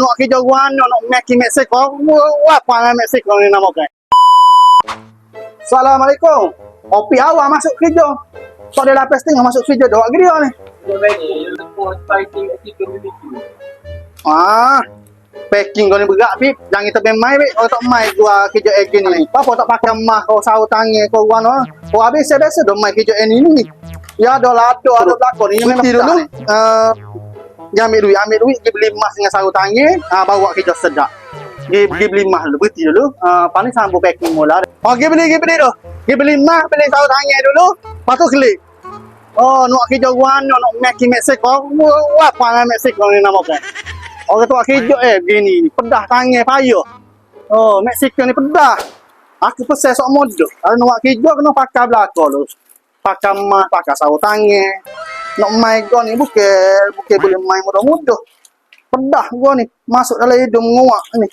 nak kerja guano nak meki Mexico. Wah, apa Mexico ni nama kan. Assalamualaikum. Opi awak masuk kerja. Tak ada lapis tengah masuk kerja dah dia ni. Ah. Packing kau ni berat bib. Jangan kita main main bib. Kalau tak main gua kerja again ni. Apa tak pakai mah kau sahu tangan kau guano. Kau habis biasa dah main kerja ini ni. Ya ada lah ada ada belakon ni memang dulu. Uh, dia ambil duit, ambil duit, dia beli emas dengan sarung tangan, ah bawa kerja sedap. Dia, dia beli emas dulu, berhenti dulu. Uh, ni sambung packing mula. Oh, dia beli, dia beli tu. Dia beli emas, beli sarung tangan dulu. Lepas tu klik. Oh, nak kerja guano, nak make Mexico. Apa Mexico ni nama kan. Orang tu kerja eh begini ni. Pedah tangan payah. Oh, Mexico ni pedah. Aku pesan sok modal. Kalau nak kerja kena pakai belakang dulu. Pakai emas, pakai sarung tangan. Nak main gua ni bukan bukan boleh main mudah-mudah. Pedah gua ni masuk dalam hidung nguak ni.